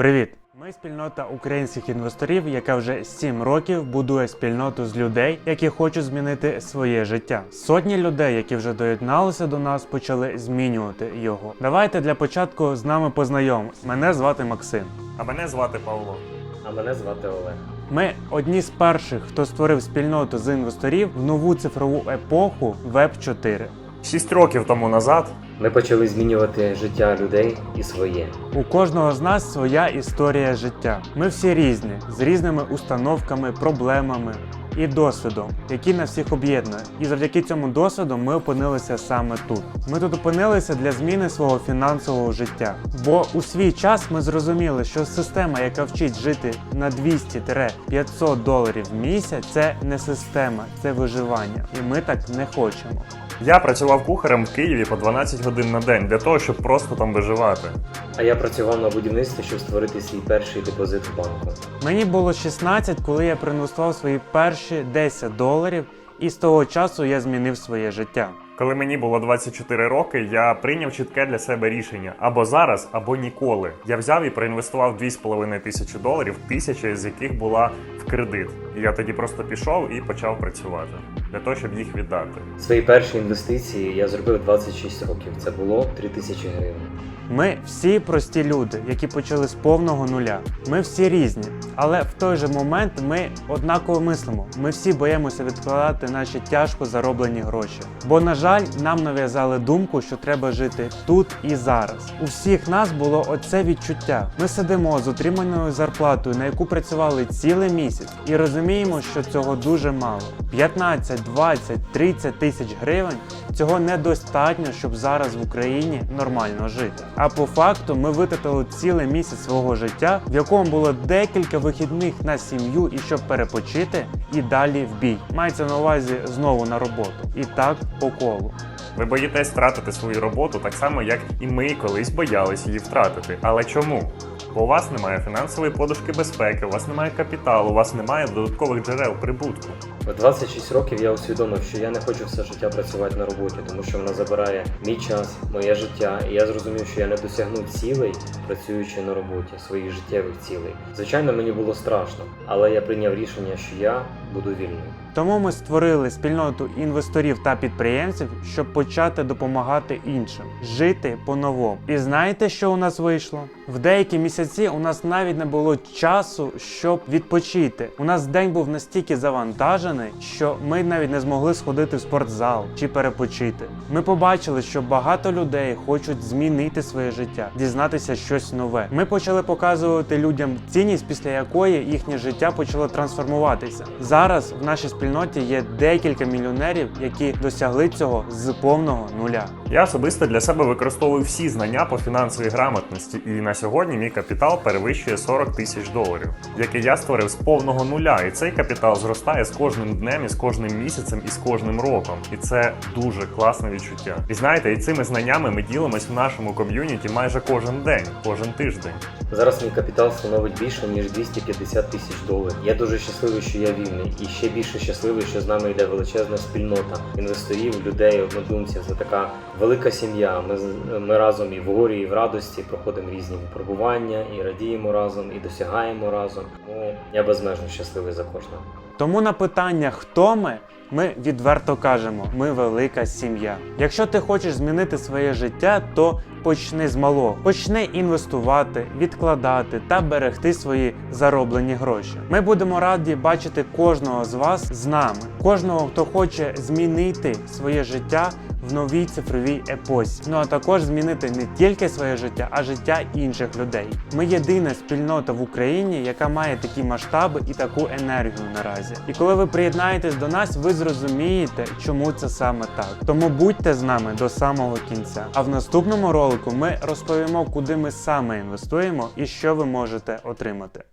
Привіт! Ми спільнота українських інвесторів, яка вже 7 років будує спільноту з людей, які хочуть змінити своє життя. Сотні людей, які вже доєдналися до нас, почали змінювати його. Давайте для початку з нами познайомимось. Мене звати Максим. А мене звати Павло. А мене звати Олег. Ми одні з перших, хто створив спільноту з інвесторів в нову цифрову епоху Web 4. Шість років тому назад Ми почали змінювати життя людей і своє. У кожного з нас своя історія життя. Ми всі різні, з різними установками, проблемами і досвідом, який нас всіх об'єднує. І завдяки цьому досвіду ми опинилися саме тут. Ми тут опинилися для зміни свого фінансового життя. Бо у свій час ми зрозуміли, що система, яка вчить жити на 200-500 доларів в місяць, це не система, це виживання. І ми так не хочемо. я працював кухарем в Києві по 12 годин на день для того, щоб просто там виживати. А я працював на будівництві, щоб створити свій перший депозит в банку. Мені було 16, коли я проінвестував свої перші 10 доларів, і з того часу я змінив своє життя. Коли мені було 24 роки, я прийняв чітке для себе рішення або зараз, або ніколи. Я взяв і проінвестував 2,5 тисячі доларів, тисяча з яких була в кредит. І я тоді просто пішов і почав працювати для того, щоб їх віддати. Свої перші інвестиції я зробив 26 років. Це було 3 тисячі гривень. Ми всі прості люди, які почали з повного нуля. Ми всі різні, але в той же момент ми однаково мислимо. Ми всі боїмося відкладати наші тяжко зароблені гроші. Бо, на жаль, нам нав'язали думку, що треба жити тут і зараз. У всіх нас було оце відчуття. Ми сидимо з отриманою зарплатою, на яку працювали цілий місяць, і розуміємо, що цього дуже мало. 15, 20, 30 тисяч гривень цього недостатньо, щоб зараз в Україні нормально жити. А по факту ми витратили цілий місяць свого життя, в якому було декілька вихідних на сім'ю і щоб перепочити, і далі в бій. Мається на увазі знову на роботу. І так по колу. Ви боїтесь втратити свою роботу так само, як і ми колись боялись її втратити. Але чому? Бо у вас немає фінансової подушки безпеки, у вас немає капіталу, у вас немає додаткових джерел прибутку. В 26 років я усвідомив, що я не хочу все життя працювати на роботі, тому що вона забирає мій час, моє життя, і я зрозумів, що я не досягну цілей, працюючи на роботі, своїх життєвих цілей. Звичайно, мені було страшно, але я прийняв рішення, що я буду вільним. Тому ми створили спільноту інвесторів та підприємців, щоб почати допомагати іншим жити по-новому. І знаєте, що у нас вийшло? В деякі місяці у нас навіть не було часу, щоб відпочити. У нас день був настільки завантажений, що ми навіть не змогли сходити в спортзал чи перепочити. Ми побачили, що багато людей хочуть змінити своє життя, дізнатися щось нове. Ми почали показувати людям цінність, після якої їхнє життя почало трансформуватися. Зараз в нашій спільноті є декілька мільйонерів, які досягли цього з повного нуля. Я особисто для себе використовую всі знання по фінансовій грамотності, і на сьогодні мій капітал перевищує 40 тисяч доларів, який я створив з повного нуля. І цей капітал зростає з кожним днем, і з кожним місяцем, і з кожним роком. І це дуже класне відчуття. І знаєте, і цими знаннями ми ділимось в нашому ком'юніті майже кожен день, кожен тиждень. Зараз мій капітал становить більше ніж 250 тисяч доларів. Я дуже щасливий, що я вільний, і ще більше щасливий, що з нами йде величезна спільнота інвесторів, людей, однодумців. Це така велика сім'я. Ми ми разом і в горі, і в радості проходимо різні випробування, і радіємо разом, і досягаємо разом. Тому я безмежно щасливий за кожного. Тому на питання, хто ми, ми відверто кажемо: ми велика сім'я. Якщо ти хочеш змінити своє життя, то почни з малого. Почни інвестувати, відкладати та берегти свої зароблені гроші. Ми будемо раді бачити кожного з вас з нами, кожного, хто хоче змінити своє життя в новій цифровій епосі. Ну а також змінити не тільки своє життя, а життя інших людей. Ми єдина спільнота в Україні, яка має такі масштаби і таку енергію наразі. І коли ви приєднаєтесь до нас, ви зрозумієте, чому це саме так. Тому будьте з нами до самого кінця. А в наступному ролику ми розповімо, куди ми саме інвестуємо і що ви можете отримати.